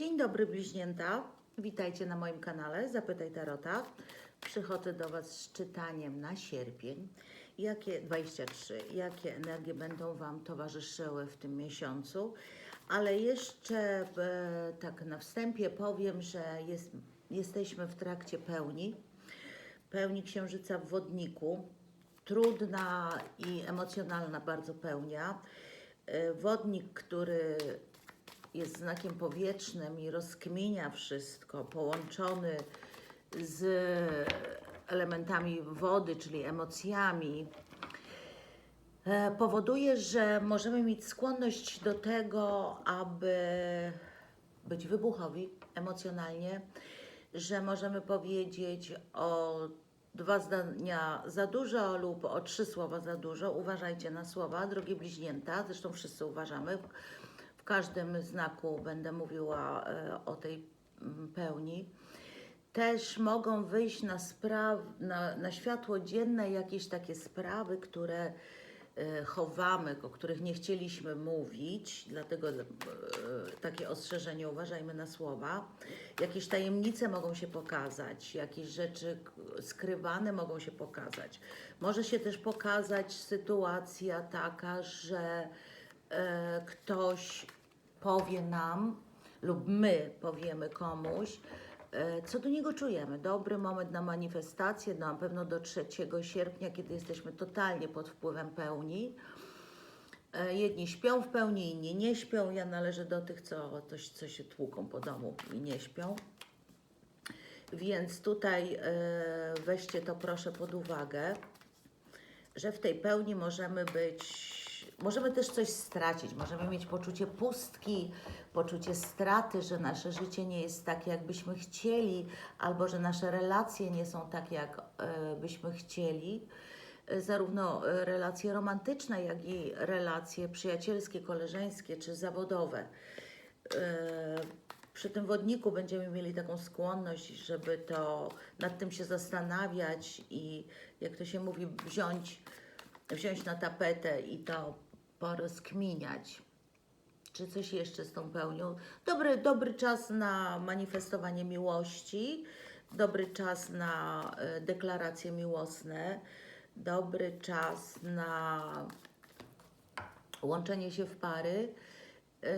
Dzień dobry bliźnięta, witajcie na moim kanale Zapytaj Tarota. Przychodzę do Was z czytaniem na sierpień. Jakie 23, jakie energie będą Wam towarzyszyły w tym miesiącu? Ale jeszcze e, tak na wstępie powiem, że jest, jesteśmy w trakcie pełni. Pełni księżyca w wodniku. Trudna i emocjonalna bardzo pełnia. E, Wodnik, który jest znakiem powietrznym i rozkminia wszystko, połączony z elementami wody, czyli emocjami, e, powoduje, że możemy mieć skłonność do tego, aby być wybuchowi emocjonalnie, że możemy powiedzieć o dwa zdania za dużo lub o trzy słowa za dużo. Uważajcie na słowa, drogie bliźnięta, zresztą wszyscy uważamy. Każdym znaku będę mówiła e, o tej mm, pełni. Też mogą wyjść na, spraw, na, na światło dzienne jakieś takie sprawy, które e, chowamy, o których nie chcieliśmy mówić, dlatego e, takie ostrzeżenie, uważajmy na słowa. Jakieś tajemnice mogą się pokazać, jakieś rzeczy skrywane mogą się pokazać. Może się też pokazać sytuacja taka, że ktoś powie nam lub my powiemy komuś, e, co do niego czujemy. Dobry moment na manifestację, na pewno do 3 sierpnia, kiedy jesteśmy totalnie pod wpływem pełni. E, Jedni śpią w pełni, inni nie śpią. Ja należę do tych, co, co, co się tłuką po domu i nie śpią. Więc tutaj e, weźcie to proszę pod uwagę, że w tej pełni możemy być, możemy też coś stracić, możemy mieć poczucie pustki, poczucie straty, że nasze życie nie jest takie, jakbyśmy chcieli, albo że nasze relacje nie są takie, jak e, byśmy chcieli. E, Zarówno e, relacje romantyczne, jak i relacje przyjacielskie, koleżeńskie czy zawodowe. Przy tym wodniku będziemy mieli taką skłonność, żeby to nad tym się zastanawiać i jak to się mówi, wziąć, wziąć na tapetę i to porozkminiać. Czy coś jeszcze z tą pełnią? Dobry, dobry czas na manifestowanie miłości, dobry czas na e, deklaracje miłosne, dobry czas na łączenie się w pary. E,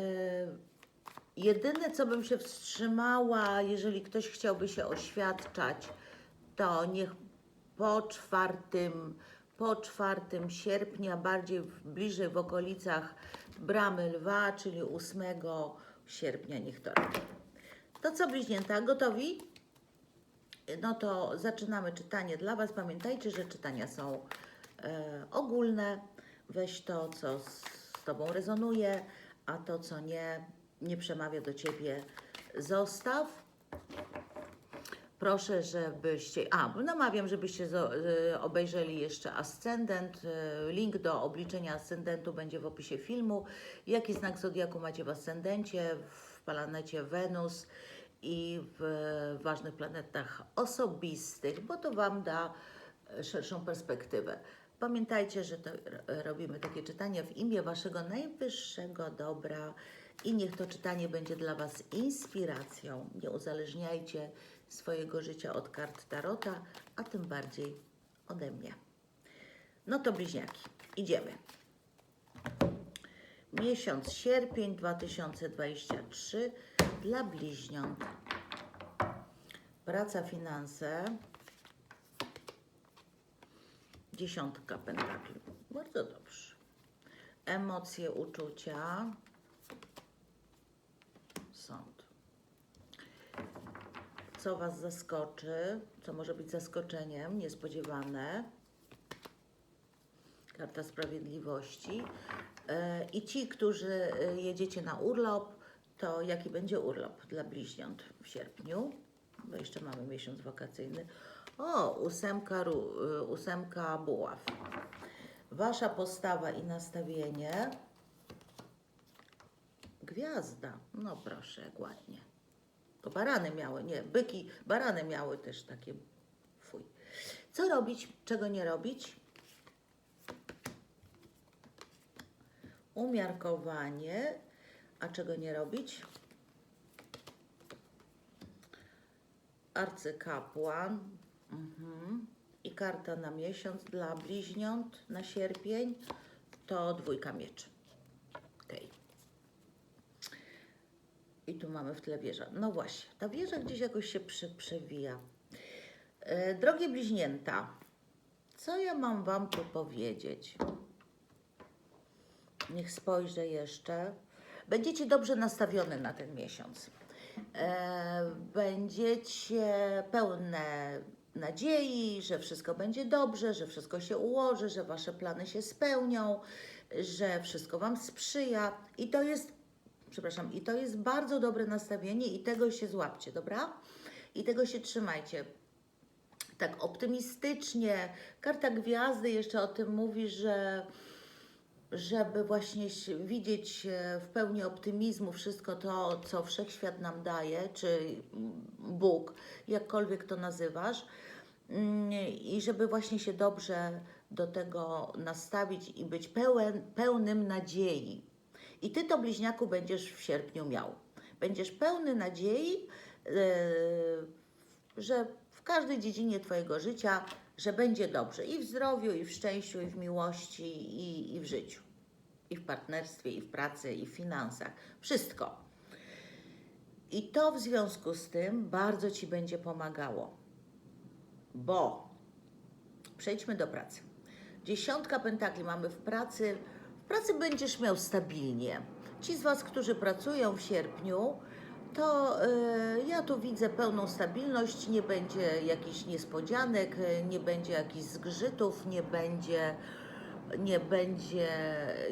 Jedyne, co bym się wstrzymała, jeżeli ktoś chciałby się oświadczać, to niech po czwartym, po czwartym sierpnia, bardziej w, bliżej w okolicach Bramy Lwa, czyli 8 sierpnia, niech to robi. To co, bliźnięta, gotowi? No to zaczynamy czytanie dla Was. Pamiętajcie, że czytania są e, ogólne. Weź to, co z, z Tobą rezonuje, a to, co nie, nie przemawia do Ciebie, zostaw. Proszę, żebyście. A, namawiam, żebyście y, obejrzeli jeszcze ascendent. Y, Link do obliczenia ascendentu będzie w opisie filmu. Jaki znak zodiaku macie w ascendencie, w planecie Wenus i w ważnych planetach osobistych, bo to Wam da szerszą perspektywę. Pamiętajcie, że to robimy takie czytanie w imię Waszego najwyższego dobra i niech to czytanie będzie dla Was inspiracją. Nie uzależniajcie swojego życia od kart Tarota, a tym bardziej ode mnie. No to bliźniaki, idziemy. Miesiąc sierpień 2023 dla bliźniąt. Praca, finanse. Dziesiątka pentakli. Bardzo dobrze. Emocje, uczucia. Co Was zaskoczy? Co może być zaskoczeniem niespodziewane? Karta Sprawiedliwości. E, I ci, którzy e, jedziecie na urlop, to jaki będzie urlop dla bliźniąt w sierpniu? Bo jeszcze mamy miesiąc wakacyjny. O, ósemka, y, ósemka buław. Wasza postawa i nastawienie. Gwiazda. No proszę, ładnie. To barany miały, nie, byki, barany miały też takie, fuj. Co robić, czego nie robić? Umiarkowanie, a czego nie robić? arcykapłan mhm. i karta na miesiąc dla bliźniąt na sierpień to dwójka mieczy. I tu mamy w tle wieża. No właśnie, ta wieża gdzieś jakoś się prze, przewija. E, drogie bliźnięta, co ja mam Wam tu powiedzieć? Niech spojrzę jeszcze. Będziecie dobrze nastawione na ten miesiąc. E, będziecie pełne nadziei, że wszystko będzie dobrze, że wszystko się ułoży, że Wasze plany się spełnią, że wszystko Wam sprzyja. I to jest, przepraszam, i to jest bardzo dobre nastawienie i tego się złapcie, dobra? I tego się trzymajcie tak optymistycznie. Karta gwiazdy jeszcze o tym mówi, że żeby właśnie widzieć e, w pełni optymizmu wszystko to, co wszechświat nam daje, czy Bóg, jakkolwiek to nazywasz, mm, i żeby właśnie się dobrze do tego nastawić i być pełen, pełnym nadziei. I ty to bliźniaku będziesz w sierpniu miał. Będziesz pełny nadziei, e, że w każdej dziedzinie Twojego życia, że będzie dobrze i w zdrowiu, i w szczęściu, i w miłości, i, i w życiu, i w partnerstwie, i w pracy, i w finansach. Wszystko. I to w związku z tym bardzo Ci będzie pomagało, bo przejdźmy do pracy. Dziesiątka pentakli mamy w pracy. Pracy będziesz miał stabilnie. Ci z Was, którzy pracują w sierpniu, to y, ja tu widzę pełną stabilność, nie będzie jakichś niespodzianek, y, nie będzie jakichś zgrzytów, nie będzie, nie będzie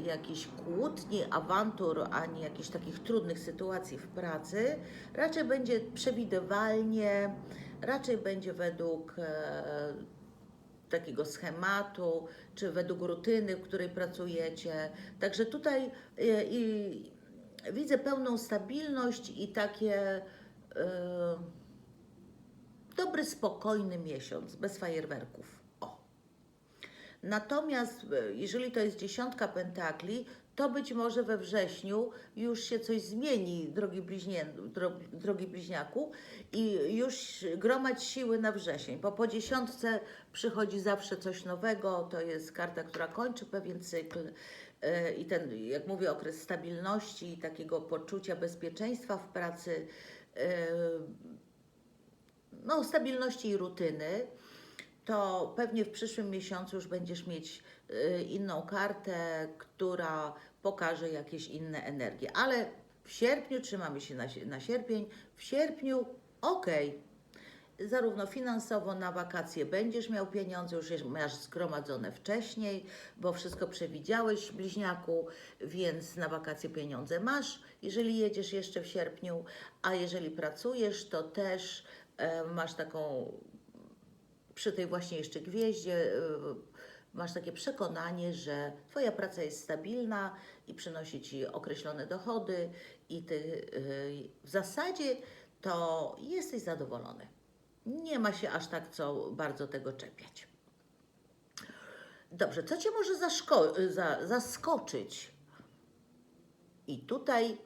jakichś kłótni, awantur, ani jakichś takich trudnych sytuacji w pracy. Raczej będzie przewidywalnie, raczej będzie według e, takiego schematu, czy według rutyny, w której pracujecie. Także tutaj e, i widzę pełną stabilność i takie e, dobry, spokojny miesiąc, bez fajerwerków. O. Natomiast e, jeżeli to jest dziesiątka pentakli, to być może we wrześniu już się coś zmieni, drogi, bliźnię, dro, drogi bliźniaku, i już gromadź siły na wrzesień, bo po dziesiątce przychodzi zawsze coś nowego, to jest karta, która kończy pewien cykl e, i ten, jak mówię, okres stabilności i takiego poczucia bezpieczeństwa w pracy, e, no, stabilności i rutyny, to pewnie w przyszłym miesiącu już będziesz mieć y, inną kartę, która pokaże jakieś inne energie. Ale w sierpniu, trzymamy się na, na sierpień, w sierpniu okej. Zarówno finansowo na wakacje będziesz miał pieniądze, już masz zgromadzone wcześniej, bo wszystko przewidziałeś, bliźniaku, więc na wakacje pieniądze masz, jeżeli jedziesz jeszcze w sierpniu, a jeżeli pracujesz, to też e, masz taką przy tej właśnie jeszcze gwieździe y, masz takie przekonanie, że Twoja praca jest stabilna i przynosi Ci określone dochody i Ty y, w zasadzie to jesteś zadowolony. Nie ma się aż tak co bardzo tego czepiać. Dobrze, co Cię może za, zaskoczyć? I tutaj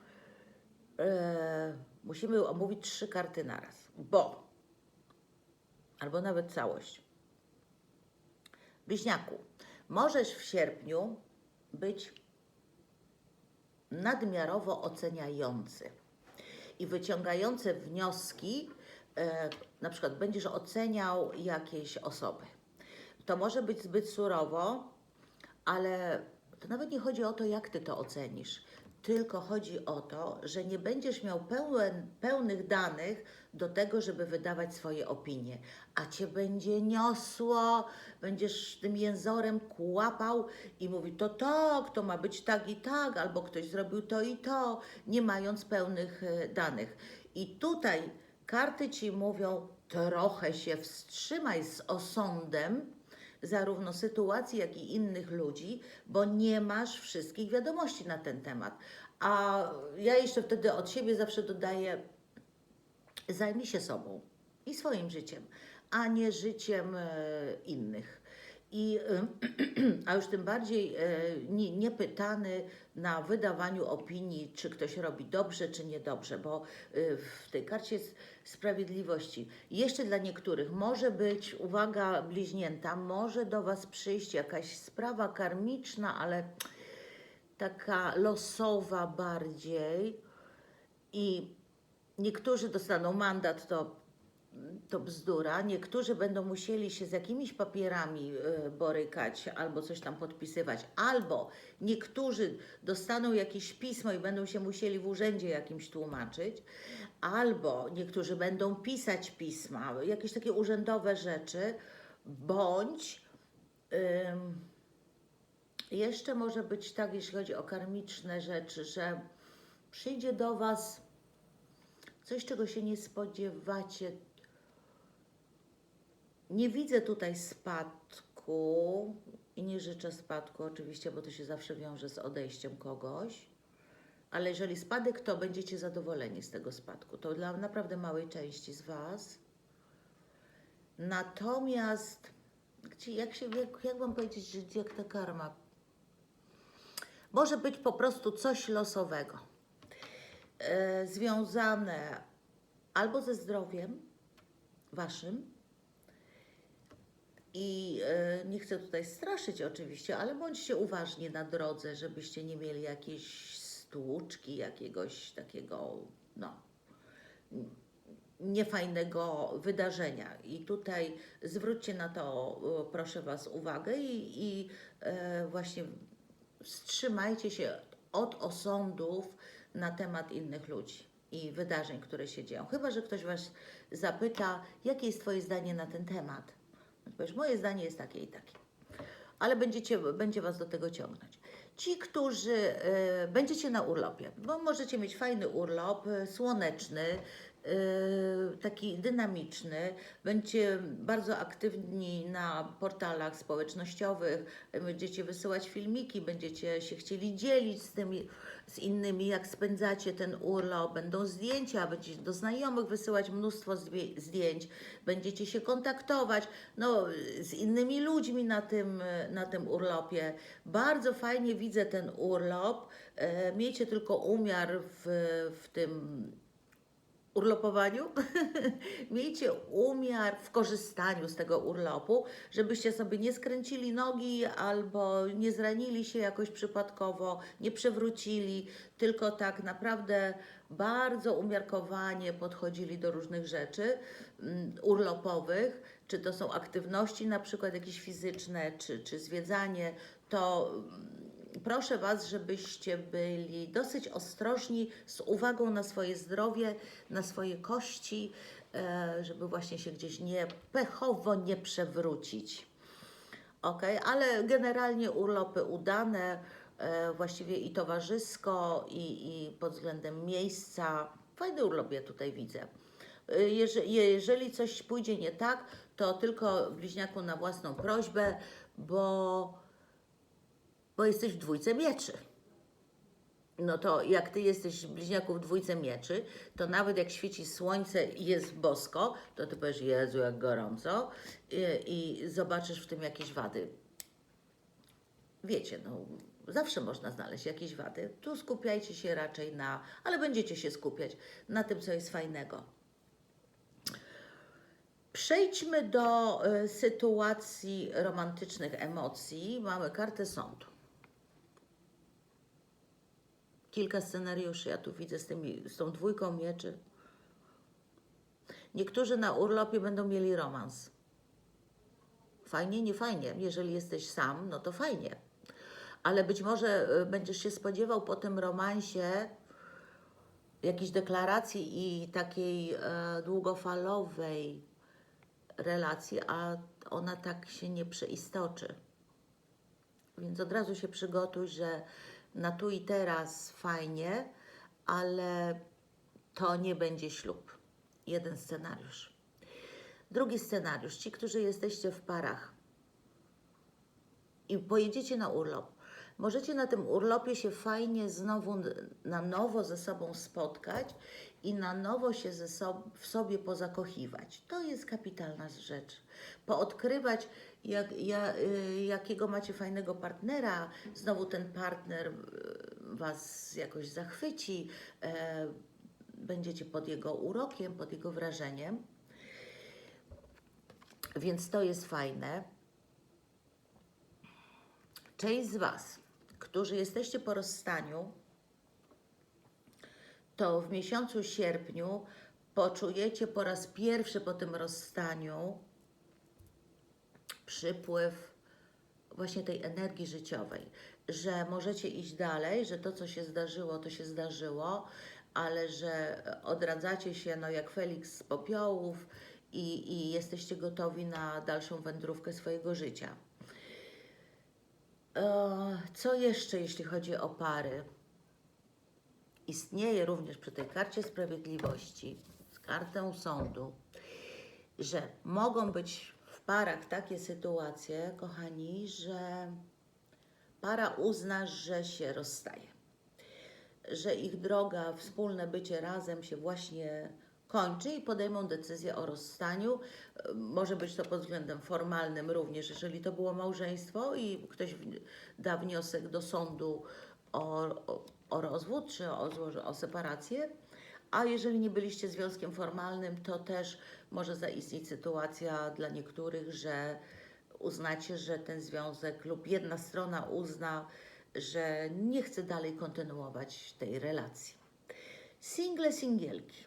e, musimy omówić trzy karty naraz, bo albo nawet całość. Bliźniaku, możesz w sierpniu być nadmiarowo oceniający i wyciągający wnioski, e, na przykład będziesz oceniał jakieś osoby. To może być zbyt surowo, ale to nawet nie chodzi o to, jak ty to ocenisz, tylko chodzi o to, że nie będziesz miał pełen, pełnych danych do tego, żeby wydawać swoje opinie, a cię będzie niosło, będziesz tym jęzorem kłapał i mówi to to ma być tak i tak, albo ktoś zrobił to i to, nie mając pełnych e, danych. I tutaj karty ci mówią, trochę się wstrzymaj z osądem, zarówno sytuacji, jak i innych ludzi, bo nie masz wszystkich wiadomości na ten temat. A ja jeszcze wtedy od siebie zawsze dodaję, zajmij się sobą i swoim życiem, a nie życiem e, innych. I, a już tym bardziej y, nie, nie na wydawaniu opinii, czy ktoś robi dobrze, czy niedobrze, bo y, w tej karcie jest sprawiedliwości. Jeszcze dla niektórych może być, uwaga, bliźnięta, może do Was przyjść jakaś sprawa karmiczna, ale taka losowa bardziej i niektórzy dostaną mandat, to to bzdura. Niektórzy będą musieli się z jakimiś papierami y, borykać albo coś tam podpisywać, albo niektórzy dostaną jakieś pismo i będą się musieli w urzędzie jakimś tłumaczyć, albo niektórzy będą pisać pisma, jakieś takie urzędowe rzeczy, bądź ym, jeszcze może być tak, jeśli chodzi o karmiczne rzeczy, że przyjdzie do Was coś, czego się nie spodziewacie. Nie widzę tutaj spadku i nie życzę spadku oczywiście, bo to się zawsze wiąże z odejściem kogoś. Ale jeżeli spadek, to będziecie zadowoleni z tego spadku. To dla naprawdę małej części z Was. Natomiast, jak, się, jak, jak Wam powiedzieć, że jak ta karma? Może być po prostu coś losowego, e, związane albo ze zdrowiem Waszym, i e, nie chcę tutaj straszyć oczywiście, ale bądźcie uważni na drodze, żebyście nie mieli jakiejś stłuczki, jakiegoś takiego, no, niefajnego wydarzenia. I tutaj zwróćcie na to, e, proszę Was, uwagę i, i e, właśnie wstrzymajcie się od osądów na temat innych ludzi i wydarzeń, które się dzieją. Chyba, że ktoś Was zapyta, jakie jest Twoje zdanie na ten temat. Powiesz, moje zdanie jest takie i takie. Ale będziecie, będzie Was do tego ciągnąć. Ci, którzy e, będziecie na urlopie, bo możecie mieć fajny urlop, e, słoneczny, taki dynamiczny, będziecie bardzo aktywni na portalach społecznościowych, będziecie wysyłać filmiki, będziecie się chcieli dzielić z tymi, z innymi, jak spędzacie ten urlop, będą zdjęcia, będziecie do znajomych wysyłać mnóstwo zdję- zdjęć, będziecie się kontaktować no, z innymi ludźmi na tym, na tym urlopie. Bardzo fajnie widzę ten urlop. E, Miejcie tylko umiar w, w tym urlopowaniu. Miejcie umiar w korzystaniu z tego urlopu, żebyście sobie nie skręcili nogi albo nie zranili się jakoś przypadkowo, nie przewrócili, tylko tak naprawdę bardzo umiarkowanie podchodzili do różnych rzeczy mm, urlopowych, czy to są aktywności na przykład jakieś fizyczne, czy, czy zwiedzanie, to mm, proszę Was, żebyście byli dosyć ostrożni z uwagą na swoje zdrowie, na swoje kości, e, żeby właśnie się gdzieś nie pechowo nie przewrócić. Ok, ale generalnie urlopy udane, e, właściwie i towarzysko, i, i pod względem miejsca. Fajny urlop ja tutaj widzę. E, Jeżeli, coś pójdzie nie tak, to tylko bliźniaku na własną prośbę, bo bo jesteś w dwójce mieczy. No to jak ty jesteś bliźniaku w dwójce mieczy, to nawet jak świeci słońce i jest bosko, to ty powiesz, Jezu, jak gorąco i, i zobaczysz w tym jakieś wady. Wiecie, no zawsze można znaleźć jakieś wady. Tu skupiajcie się raczej na, ale będziecie się skupiać na tym, co jest fajnego. Przejdźmy do y, sytuacji romantycznych emocji. Mamy kartę sądu. Kilka scenariuszy ja tu widzę z, tymi, z tą dwójką mieczy. Niektórzy na urlopie będą mieli romans. Fajnie, nie fajnie. Jeżeli jesteś sam, no to fajnie. Ale być może y, będziesz się spodziewał po tym romansie jakiejś deklaracji i takiej e, długofalowej relacji, a ona tak się nie przeistoczy. Więc od razu się przygotuj, że na tu i teraz fajnie, ale to nie będzie ślub. Jeden scenariusz. Drugi scenariusz. Ci, którzy jesteście w parach i pojedziecie na urlop, możecie na tym urlopie się fajnie znowu na nowo ze sobą spotkać i na nowo się ze sob- w sobie pozakochiwać. To jest kapitalna rzecz. Poodkrywać, jak, ja, y, jakiego macie fajnego partnera, znowu ten partner y, Was jakoś zachwyci, e, będziecie pod jego urokiem, pod jego wrażeniem. Więc to jest fajne. Część z Was, którzy jesteście po rozstaniu, to w miesiącu sierpniu poczujecie po raz pierwszy po tym rozstaniu przypływ właśnie tej energii życiowej, że możecie iść dalej, że to, co się zdarzyło, to się zdarzyło, ale że odradzacie się no, jak Felix z popiołów i, i jesteście gotowi na dalszą wędrówkę swojego życia. E, Co jeszcze, jeśli chodzi o pary? Istnieje również przy tej karcie sprawiedliwości, z kartą sądu, że mogą być parach takie sytuacje, kochani, że para uzna, że się rozstaje, że ich droga, wspólne bycie razem się właśnie kończy i podejmą decyzję o rozstaniu. Może być to pod względem formalnym również, jeżeli to było małżeństwo i ktoś da wniosek do sądu o, o, o rozwód czy o, o separację. A jeżeli nie byliście związkiem formalnym, to też może zaistnieć sytuacja dla niektórych, że uznacie, że ten związek lub jedna strona uzna, że nie chce dalej kontynuować tej relacji. Single, singielki.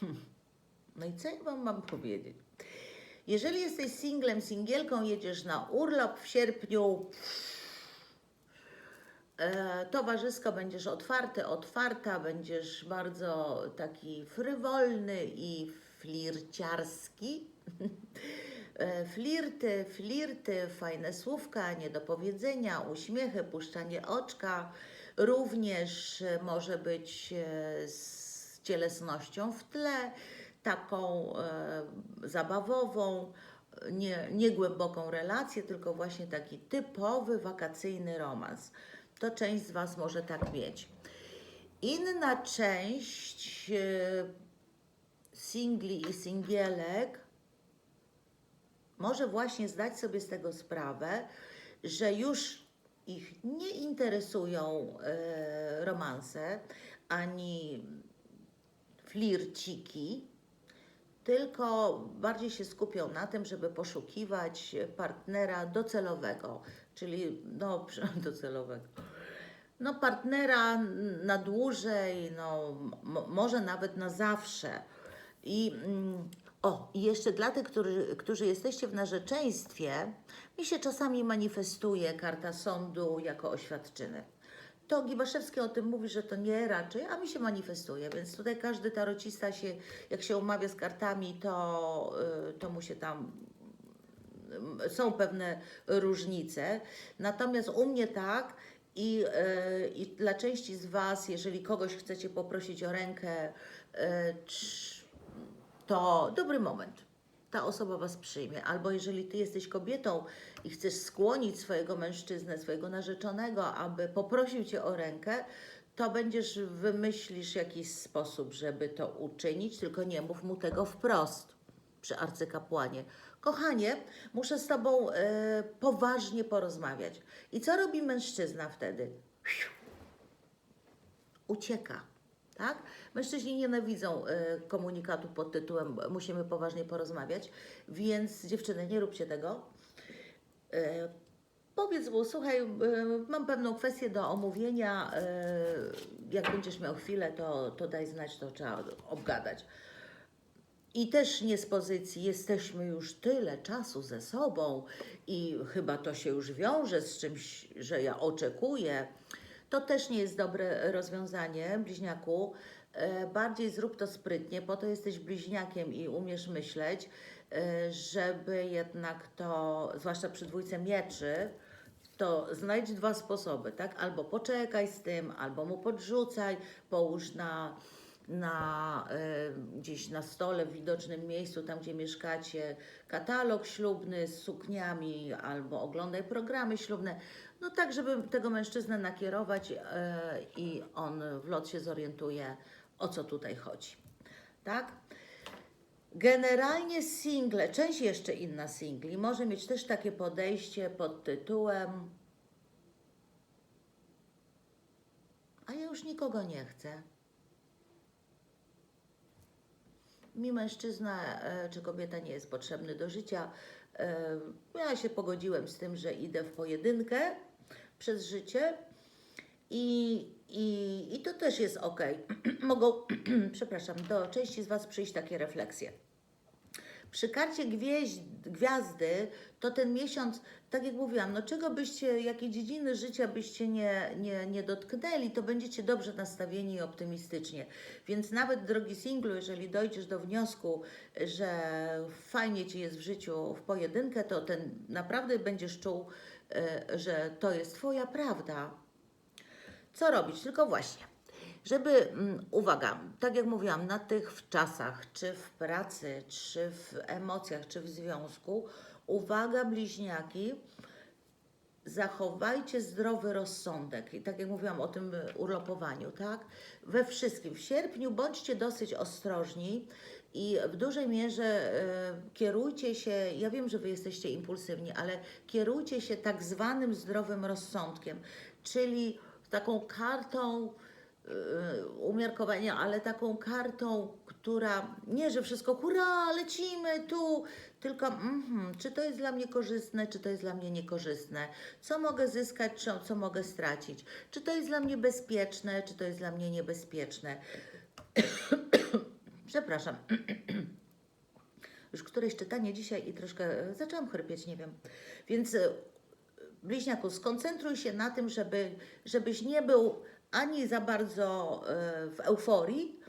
Hmm. No i co ja Wam mam powiedzieć? Jeżeli jesteś singlem, singielką, jedziesz na urlop w sierpniu, e, towarzysko będziesz otwarty, otwarta, będziesz bardzo taki frywolny i flirciarski. E, Flirty, flirty, fajne słówka, niedopowiedzenia, uśmiechy, puszczanie oczka. Również może być e, z cielesnością w tle, taką e, zabawową, nie głęboką relację, tylko właśnie taki typowy wakacyjny romans. To część z Was może tak mieć. Inna część e, singli i singielek może właśnie zdać sobie z tego sprawę, że już ich nie interesują e, romanse ani flirciki, tylko bardziej się skupią na tym, żeby poszukiwać partnera docelowego, czyli no docelowego. No partnera na dłużej, no może nawet na zawsze. I mm, o, i jeszcze dla tych, którzy, którzy jesteście w narzeczeństwie, mi się czasami manifestuje karta sądu jako oświadczyny. To Gibaszewski o tym mówi, że to nie raczej, a mi się manifestuje, więc tutaj każdy tarocista się, jak się umawia z kartami, to, y, to mu się tam y, są pewne różnice. Natomiast u mnie tak i, y, i dla części z Was, jeżeli kogoś chcecie poprosić o rękę, cz- to dobry moment. Ta osoba Was przyjmie. Albo jeżeli Ty jesteś kobietą i chcesz skłonić swojego mężczyznę, swojego narzeczonego, aby poprosił Cię o rękę, to będziesz, wymyślisz jakiś sposób, żeby to uczynić, tylko nie mów mu tego wprost przy arcykapłanie. Kochanie, muszę z Tobą e, poważnie porozmawiać. I co robi mężczyzna wtedy? Ucieka. Tak? Mężczyźni nienawidzą e, komunikatu pod tytułem musimy poważnie porozmawiać, więc dziewczyny, nie róbcie tego. E, powiedz mu, słuchaj, e, mam pewną kwestię do omówienia, e, jak będziesz miał chwilę, to, to daj znać, to trzeba obgadać. I też nie z pozycji, jesteśmy już tyle czasu ze sobą i chyba to się już wiąże z czymś, że ja oczekuję. To też nie jest dobre rozwiązanie, bliźniaku. E, Bardziej zrób to sprytnie, po to jesteś bliźniakiem i umiesz myśleć, e, żeby jednak to, zwłaszcza przy dwójce mieczy, to znajdź dwa sposoby, tak? Albo poczekaj z tym, albo mu podrzucaj, połóż na na, y, gdzieś na stole w widocznym miejscu, tam gdzie mieszkacie, katalog ślubny z sukniami albo oglądaj programy ślubne. No tak, żeby tego mężczyznę nakierować y, i on w lot się zorientuje, o co tutaj chodzi. Tak? Generalnie single, część jeszcze inna singli, może mieć też takie podejście pod tytułem A ja już nikogo nie chcę. Mi mężczyzna e, czy kobieta nie jest potrzebny do życia. E, Ja się pogodziłem z tym, że idę w pojedynkę przez życie i, i, i to też jest ok. Mogą, przepraszam, do części z Was przyjść takie refleksje. Przy karcie gwiazdy to ten miesiąc, tak jak mówiłam, no czego byście, jakiej dziedziny życia byście nie, nie, nie dotknęli, to będziecie dobrze nastawieni i optymistycznie. Więc nawet, drogi singlu, jeżeli dojdziesz do wniosku, że fajnie Ci jest w życiu w pojedynkę, to ten naprawdę będziesz czuł, e, że to jest Twoja prawda. Co robić? Tylko właśnie, żeby, mm, uwaga, tak jak mówiłam, na tych w czasach, czy w pracy, czy w emocjach, czy w związku, uwaga, bliźniaki, zachowajcie zdrowy rozsądek. I tak jak mówiłam o tym urlopowaniu, tak? We wszystkim. W sierpniu bądźcie dosyć ostrożni i w dużej mierze y, kierujcie się, ja wiem, że Wy jesteście impulsywni, ale kierujcie się tak zwanym zdrowym rozsądkiem, czyli taką kartą y, umiarkowania, ale taką kartą, która nie, że wszystko hurra, lecimy tu, tylko mhm, czy to jest dla mnie korzystne, czy to jest dla mnie niekorzystne, co mogę zyskać, czy co mogę stracić, czy to jest dla mnie bezpieczne, czy to jest dla mnie niebezpieczne. Przepraszam. Już któreś czytanie dzisiaj i troszkę zaczęłam chrypieć, nie wiem. Więc e, bliźniaku, skoncentruj się na tym, żeby, żebyś nie był ani za bardzo e, w euforii,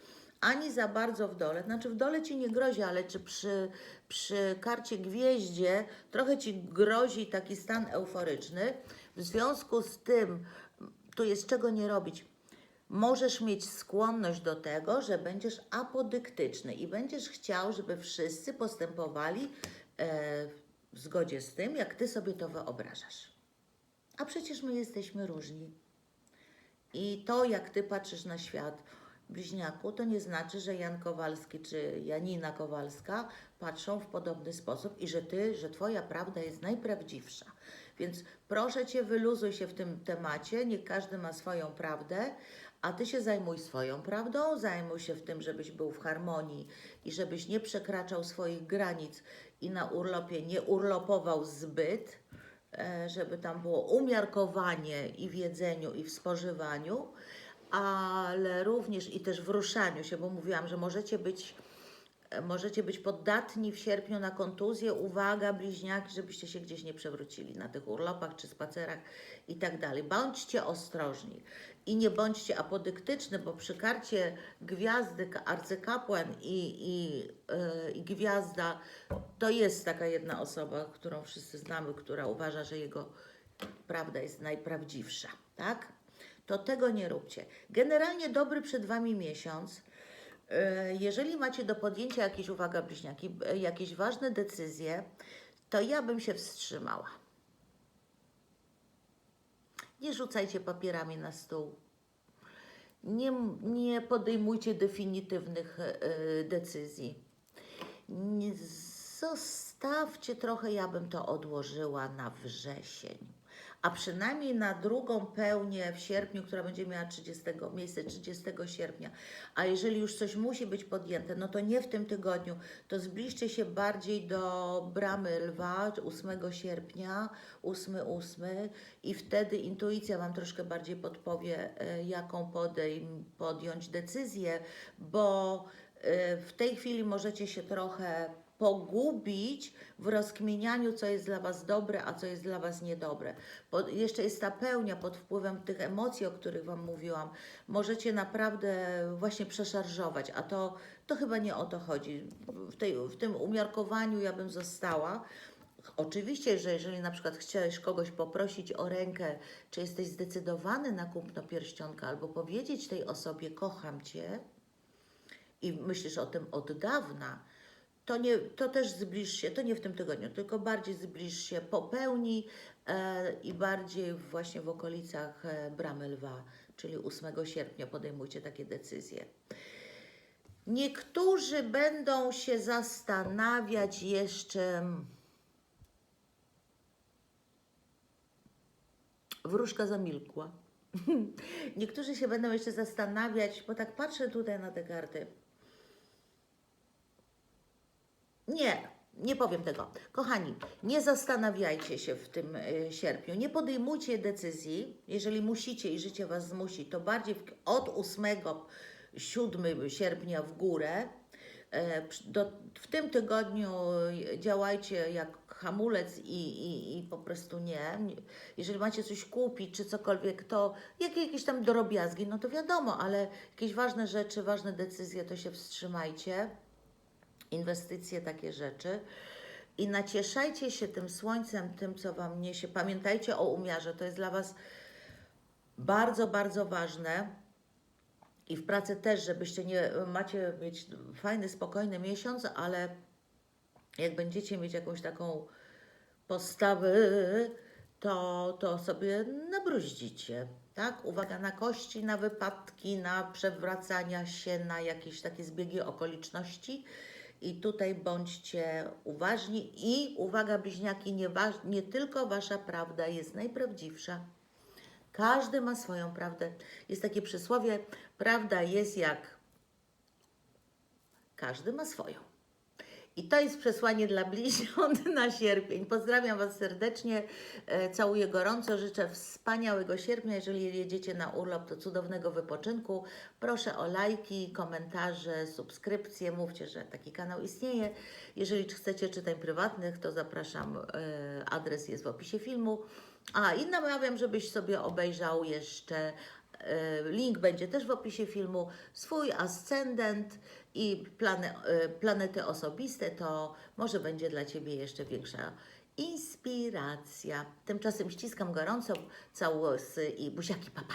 ani za bardzo w dole. Znaczy w dole ci nie grozi, ale czy przy, przy karcie gwieździe trochę ci grozi taki stan euforyczny. W związku z tym, tu jest czego nie robić. Możesz mieć skłonność do tego, że będziesz apodyktyczny i będziesz chciał, żeby wszyscy postępowali e, w zgodzie z tym, jak ty sobie to wyobrażasz. A przecież my jesteśmy różni. I to, jak ty patrzysz na świat, bliźniaku, to nie znaczy, że Jan Kowalski czy Janina Kowalska patrzą w podobny sposób i że ty, że twoja prawda jest najprawdziwsza. Więc proszę cię, wyluzuj się w tym temacie. Nie każdy ma swoją prawdę, a ty się zajmuj swoją prawdą, zajmuj się w tym, żebyś był w harmonii i żebyś nie przekraczał swoich granic i na urlopie nie urlopował zbyt żeby tam było umiarkowanie i w jedzeniu, i w spożywaniu, ale również i też w ruszaniu się, bo mówiłam, że możecie być, e, możecie być podatni w sierpniu na kontuzję. Uwaga, bliźniaki, żebyście się gdzieś nie przewrócili na tych urlopach czy spacerach i tak dalej. Bądźcie ostrożni i nie bądźcie apodyktyczni, bo przy karcie gwiazdy, ka- arcykapłan i, i, yy, i gwiazda to jest taka jedna osoba, którą wszyscy znamy, która uważa, że jego prawda jest najprawdziwsza, tak? To tego nie róbcie. Generalnie dobry przed Wami miesiąc. Yy, Jeżeli macie do podjęcia jakieś, uwaga bliźniaki, yy, jakieś ważne decyzje, to ja bym się wstrzymała. Nie rzucajcie papierami na stół. Nie, nie podejmujcie definitywnych e, decyzji. Nie, zostawcie trochę, ja bym to odłożyła na wrzesień. A przynajmniej na drugą pełnię w sierpniu, która będzie miała 30, miejsce 30 sierpnia. A jeżeli już coś musi być podjęte, no to nie w tym tygodniu, to zbliżcie się bardziej do bramy lwa 8 sierpnia, 8-8 i wtedy intuicja Wam troszkę bardziej podpowie, e, jaką podejm, podjąć decyzję, bo e, w tej chwili możecie się trochę pogubić w rozkminianiu, co jest dla Was dobre, a co jest dla Was niedobre. Bo jeszcze jest ta pełnia pod wpływem tych emocji, o których Wam mówiłam. Możecie naprawdę właśnie przeszarżować, a to, to chyba nie o to chodzi. W, tej, w tym umiarkowaniu ja bym została. Oczywiście, że jeżeli na przykład chciałeś kogoś poprosić o rękę, czy jesteś zdecydowany na kupno pierścionka, albo powiedzieć tej osobie, kocham Cię, i myślisz o tym od dawna, to, nie, to też zbliż się, to nie w tym tygodniu, tylko bardziej zbliż się po pełni e, i bardziej właśnie w okolicach e, Bramy Lwa, czyli 8 sierpnia podejmujcie takie decyzje. Niektórzy będą się zastanawiać jeszcze. Wróżka zamilkła. Niektórzy się będą jeszcze zastanawiać, bo tak patrzę tutaj na te karty. Nie, nie powiem tego. Kochani, nie zastanawiajcie się w tym y, sierpniu. Nie podejmujcie decyzji, jeżeli musicie i życie Was zmusi, to bardziej w, od 8, 7 sierpnia w górę. Przy- Do, w tym tygodniu y, działajcie jak hamulec i, i, i po prostu nie. Nie- Jeżeli macie coś kupić czy cokolwiek, to jakie, jakieś tam drobiazgi, no to wiadomo, ale jakieś ważne rzeczy, ważne decyzje, to się wstrzymajcie inwestycje, takie rzeczy. I nacieszajcie się tym słońcem, tym, co Wam niesie. Pamiętajcie o umiarze, to jest dla Was bardzo, bardzo ważne. I w pracy też, żebyście nie macie mieć fajny, spokojny miesiąc, ale jak będziecie mieć jakąś taką postawę, to, to sobie nabruździcie. Tak? Uwaga na kości, na wypadki, na przewracania się, na jakieś takie zbiegi okoliczności. I tutaj bądźcie uważni i uwaga bliźniaki, nie, nie tylko wasza prawda jest najprawdziwsza. Każdy ma swoją prawdę. Jest takie przysłowie, prawda jest jak każdy ma swoją. I to jest przesłanie dla bliźniąt na sierpień. Pozdrawiam Was serdecznie, e, całuję gorąco, życzę wspaniałego sierpnia. Jeżeli jedziecie na urlop, to cudownego wypoczynku. Proszę o lajki, komentarze, subskrypcje. Mówcie, że taki kanał istnieje. Jeżeli chcecie czytań prywatnych, to zapraszam. e, Adres jest w opisie filmu. A i namawiam, żebyś sobie obejrzał jeszcze E, Link będzie też w opisie filmu. Swój ascendent i e, planety osobiste to może będzie dla Ciebie jeszcze większa inspiracja. Tymczasem ściskam gorąco, całusy i buziaki, papa.